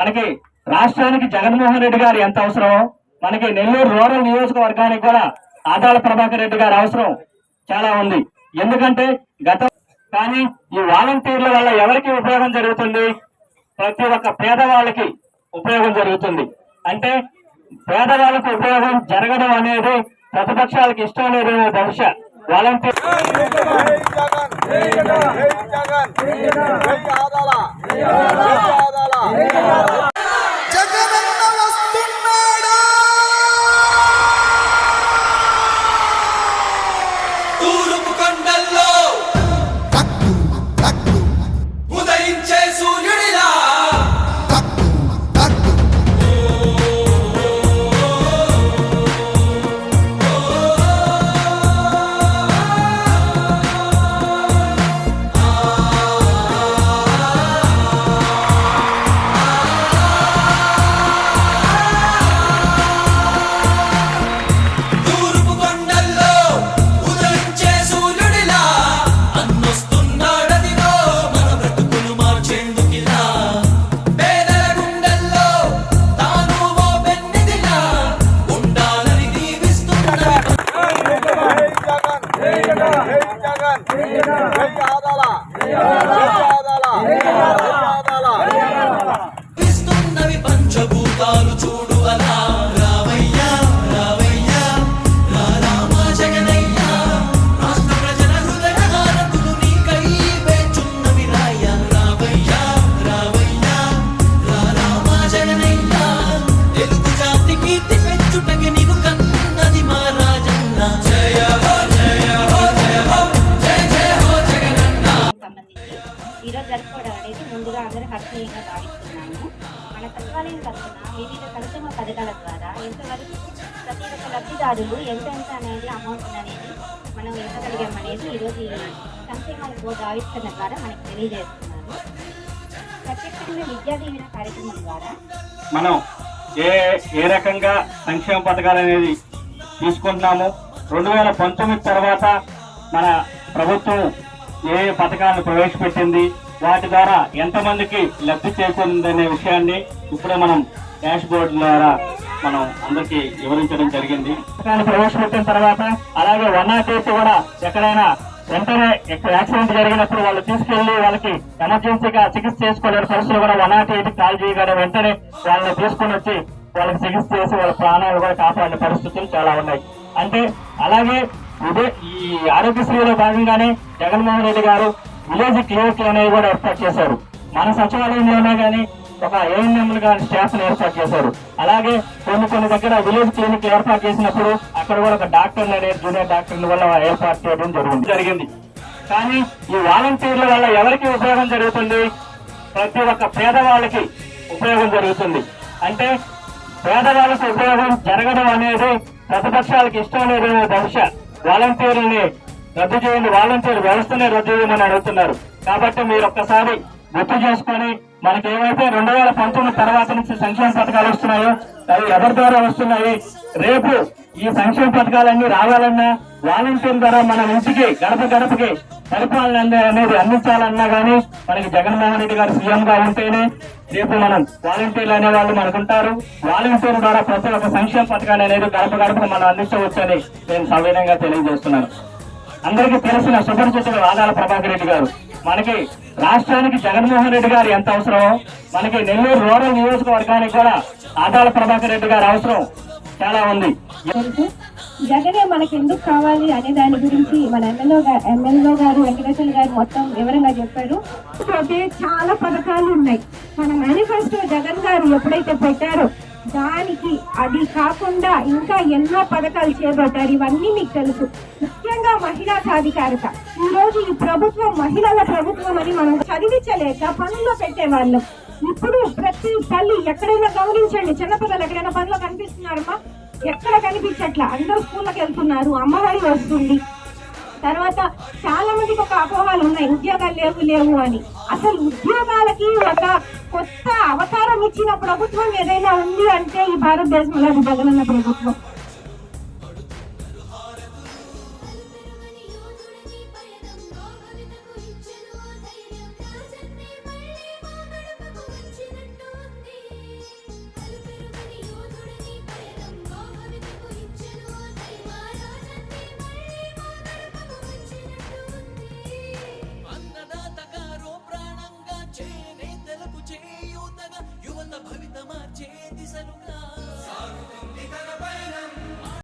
మనకి రాష్ట్రానికి జగన్మోహన్ రెడ్డి గారు ఎంత అవసరమో మనకి నెల్లూరు రూరల్ నియోజకవర్గానికి కూడా ఆదాల ప్రభాకర్ రెడ్డి గారి అవసరం చాలా ఉంది. ఎందుకంటే గత కానీ ఈ వాలంటీర్ల వల్ల ఎవరికి ఉపయోగం జరుగుతుంది? ప్రతి ఒక్క పేదవాళ్ళకి ఉపయోగం జరుగుతుంది. అంటే పేదవాళ్ళకి ఉపయోగం జరగడం అనేది ప్రతిపక్షాలకు ఇష్టం లేదేమో బహుశా volunteer Jagan Amém. çabuk artur సచివాలయం తరఫున వివిధ సంక్షేమ పథకాల ద్వారా ఎంతవరకు ప్రతి ఒక్క లబ్ధిదారులు ఎంత ఎంత అనేది అమౌంట్ అనేది మనం ఇవ్వగలిగాం అనేది ఈరోజు ఈ సంక్షేమాల బోర్డు ఆవిష్కరణ ద్వారా మనకు తెలియజేస్తున్నారు. ప్రత్యక్షంగా విద్యా దీవెన కార్యక్రమం ద్వారా మనం ఏ ఏ రకంగా సంక్షేమ పథకాలు అనేది తీసుకుంటున్నాము రెండు వేల పంతొమ్మిది తర్వాత మన ప్రభుత్వం ఏ ఏ పథకాలను ప్రవేశపెట్టింది వాటి ద్వారా ఎంతమందికి లబ్ధి చేకూరిందనే విషయాన్ని ఇప్పుడే మనం డాష్ బోర్డు ద్వారా మనం అందరికీ వివరించడం జరిగింది. పథకాన్ని ప్రవేశపెట్టిన తర్వాత అలాగే వన్ ఆర్ ఎయిట్ కూడా ఎక్కడైనా వెంటనే ఎక్కడ యాక్సిడెంట్ జరిగినప్పుడు వాళ్ళు తీసుకెళ్ళి వాళ్ళకి ఎమర్జెన్సీగా చికిత్స చేసుకోలేని పరిస్థితులు కూడా వన్ ఆర్ ఎయిట్ కాల్ చేయగానే వెంటనే వాళ్ళని తీసుకుని వచ్చి వాళ్ళకి చికిత్స చేసి వాళ్ళ ప్రాణాలు కూడా కాపాడిన పరిస్థితులు చాలా ఉన్నాయి. అంటే అలాగే ఇదే ఈ ఆరోగ్యశ్రీలో భాగంగానే జగన్మోహన్ రెడ్డి గారు విలేజ్ క్లినిక్ అనేవి కూడా ఏర్పాటు చేశారు. మన సచివాలయంలోనే కానీ ఒక ఏఎన్ఎంలు కానీ స్టాఫ్ ఏర్పాటు చేశారు. అలాగే కొన్ని కొన్ని దగ్గర విలేజ్ క్లినిక్ ఏర్పాటు చేసినప్పుడు అక్కడ కూడా ఒక డాక్టర్లు అనేది జూనియర్ డాక్టర్ల వల్ల ఏర్పాటు చేయడం జరిగింది. జరిగింది. కానీ ఈ వాలంటీర్ల వల్ల ఎవరికి ఉపయోగం జరుగుతుంది? ప్రతి ఒక్క పేదవాళ్ళకి ఉపయోగం జరుగుతుంది. అంటే పేదవాళ్ళకి ఉపయోగం జరగడం అనేది ప్రతిపక్షాలకు ఇష్టం లేదేమో బహుశా. వాలంటీర్లని రద్దు చేయండి. వాలంటీర్ వ్యవస్థనే రద్దు చేయమని అడుగుతున్నారు. కాబట్టి మీరు ఒక్కసారి గుర్తు చేసుకొని మనకి ఏవైతే రెండు వేల పంతొమ్మిది తర్వాత నుంచి సంక్షేమ పథకాలు వస్తున్నాయో అవి ఎవరి ద్వారా వస్తున్నాయి? రేపు ఈ సంక్షేమ పథకాలన్నీ రావాలన్నా వాలంటీర్ ద్వారా మన ఇంటికి గడప గడపకి పరిపాలన అనేది అందించాలన్నా గానీ మనకి జగన్మోహన్ రెడ్డి గారు సీఎం గా ఉంటేనే రేపు మనం వాలంటీర్లు అనే వాళ్ళు మనకుంటారు. వాలంటీర్ ద్వారా ప్రతి ఒక్క సంక్షేమ పథకాలు అనేది గడప గడపకు మనం అందించవచ్చని నేను సవినయంగా తెలియజేస్తున్నాను. అందరికీ తెలిసిన సుపరిచితుడు ఆదాల ప్రభాకర్ రెడ్డి గారు. మనకి రాష్ట్రానికి జగన్మోహన్ రెడ్డి గారు ఎంత అవసరమో మనకి నెల్లూరు రూరల్ నియోజకవర్గానికి కూడా ఆదాల ప్రభాకర్ రెడ్డి గారి అవసరం. చాలా ఉంది. జగనే మనకి ఎందుకు కావాలి అనే దాని గురించి మన ఎమ్మెల్యే గారు ఎమ్మెల్యే గారు వెంకటేశ్వర గారు మొత్తం వివరంగా చెప్పారు. చాలా పథకాలు ఉన్నాయి. మన మేనిఫెస్టో జగన్ గారు ఎప్పుడైతే పెట్టారో దానికి అది కాకుండా ఇంకా ఎన్నో పథకాలు చేపట్టారు ఇవన్నీ మీకు తెలుసు. ముఖ్యంగా మహిళా సాధికారత. ఈ రోజు ఈ ప్రభుత్వం మహిళల ప్రభుత్వం అని మనం చదివించలేక పనుల్లో పెట్టేవాళ్ళం. ఇప్పుడు ప్రతి తల్లి ఎక్కడైనా గమనించండి చిన్నపిల్లలు ఎక్కడైనా పనిలో కనిపిస్తున్నారమ్మా? ఎక్కడ కనిపించట్లా? అందరూ స్కూళ్ళకి వెళ్తున్నారు అమ్మవారి వస్తుంది. తర్వాత చాలా మందికి ఒక అపోహాలు ఉన్నాయి. ఉద్యోగాలు లేవు లేవు అని. అసలు ఉద్యోగాలకి ఒక కొత్త అవతారం ఇచ్చిన ప్రభుత్వం ఏదైనా ఉంది అంటే ఈ భారతదేశంలో జగనన్న ప్రభుత్వం.